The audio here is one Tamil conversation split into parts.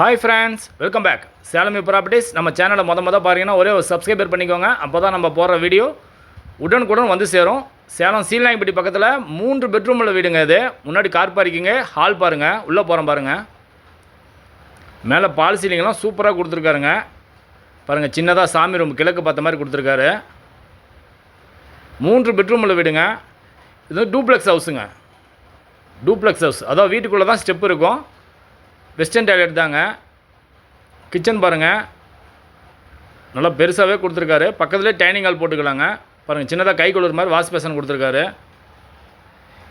ஹாய் ஃப்ரெண்ட்ஸ் வெல்கம் பேக் சேலமி ப்ராப்பர்ட்டிஸ் நம்ம சேனலை மொதல் மொதல் பார்த்தீங்கன்னா ஒரே ஒரு சப்ஸ்கிரைபர் பண்ணிக்கோங்க. அப்போ தான் நம்ம போடுற வீடியோ உடனுக்குடன் வந்து சேரும். சேலம் சீலாங்கிப்பட்டி பக்கத்தில் மூன்று பெட்ரூம் உள்ள வீடுங்க இது. முன்னாடி கார் பார்க்கிங்க ஹால் பாருங்கள் உள்ளே போகிறோம் பாருங்கள் மேலே பால் சீலிங்லாம் சூப்பராக கொடுத்துருக்காருங்க. பாருங்கள் சின்னதாக சாமி ரூம் கிழக்கு பார்த்த மாதிரி கொடுத்துருக்காரு. மூன்று பெட்ரூம் உள்ள வீடுங்க. இது டூப்ளெக்ஸ் ஹவுஸுங்க டூப்ளெக்ஸ் ஹவுஸ் அதாவது வீட்டுக்குள்ளே தான் ஸ்டெப் இருக்கும். வெஸ்டர்ன் டாய்லெட் தாங்க. கிச்சன் பாருங்கள் நல்லா பெருசாகவே கொடுத்துருக்காரு. பக்கத்துலேயே டைனிங் ஹால் போட்டுக்கலாங்க. பாருங்கள் சின்னதாக கை கொள்ளுற மாதிரி வாஷ் பேசன் கொடுத்துருக்காரு.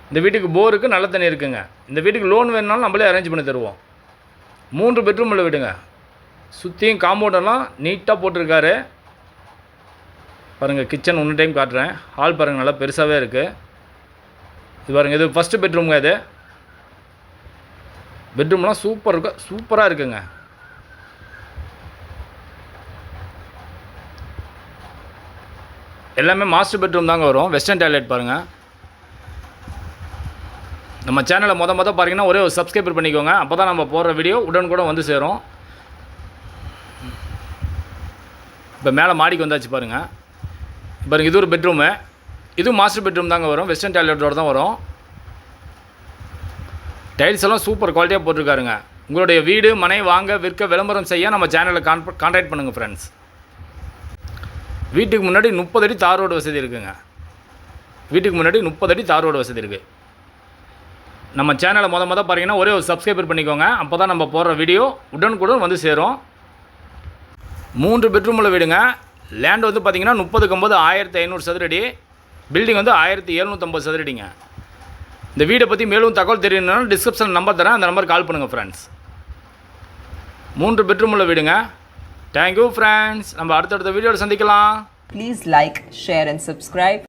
இந்த வீட்டுக்கு போருக்கு நல்ல தண்ணி இருக்குங்க. இந்த வீட்டுக்கு லோன் வேணுனாலும் நம்மளே அரேஞ்ச் பண்ணி தருவோம். மூன்று பெட்ரூம் உள்ள வீடுங்க. சுற்றியும் காம்பவுண்டெல்லாம் நீட்டாக போட்டிருக்காரு. பாருங்கள் கிச்சன் ஒன்று டைம் காட்டுறேன். ஹால் பாருங்கள் நல்லா பெருசாகவே இருக்குது இது பாருங்கள் இது ஃபஸ்ட்டு பெட்ரூம்ங்க இது. பெட்ரூம்லாம் சூப்பர் இருக்கும் சூப்பராக இருக்குங்க. எல்லாமே மாஸ்டர் பெட்ரூம் தாங்க வரும். வெஸ்டர்ன் டாய்லெட் பாருங்கள் நம்ம சேனலை மொதல் மொதல் பார்த்தீங்கன்னா ஒரே ஒரு சப்ஸ்கிரைபர் பண்ணிக்கோங்க. அப்போ தான் நம்ம போடுற வீடியோ உடனுக்குடன் வந்து சேரும். இப்போ மேலே மாடிக்கு வந்தாச்சு பாருங்கள் பாருங்கள் இது ஒரு பெட்ரூமு இது மாஸ்டர் பெட்ரூம் தாங்க வரும். வெஸ்டர்ன் டாய்லெட்டோட தான் வரும். டைல்ஸ் எல்லாம் சூப்பர் குவாலிட்டியாக போட்டிருக்காருங்க. உங்களுடைய வீடு மனை வாங்க விற்க விளம்பரம் செய்ய நம்ம சேனலை கான் கான்டாக்ட் பண்ணுங்கள் ஃப்ரெண்ட்ஸ் வீட்டுக்கு முன்னாடி முப்பது அடி தார் ரோடு வசதி இருக்குங்க. வீட்டுக்கு முன்னாடி முப்பது அடி தார் ரோடு வசதி இருக்குது நம்ம சேனலை மொத மொதல் பார்த்தீங்கன்னா ஒரே ஒரு சப்ஸ்கிரைபர் பண்ணிக்கோங்க. அப்போ தான் நம்ம போடுற வீடியோ உடனுக்குடன் வந்து சேரும். மூன்று பெட்ரூம் உள்ள வீடுங்க. லேண்ட் வந்து பார்த்திங்கன்னா முப்பதுக்கு ஒம்பது ஆயிரத்தி ஐநூறு சதுரடி. பில்டிங் வந்து ஆயிரத்தி எழுநூற்றம்பது சதுரடிங்க. இந்த வீடை பற்றி மேலும் தகவல் தெரியணும்னா டிஸ்கிரிப்ஷன் நம்பர் தரேன். அந்த நம்பருக்கு கால் பண்ணுங்கள் ஃப்ரெண்ட்ஸ் மூன்று பெட்ரூம் உள்ள வீடுங்க. தேங்க்யூ ஃப்ரெண்ட்ஸ் நம்ம அடுத்தடுத்த வீடியோவில் சந்திக்கலாம். Please like share and subscribe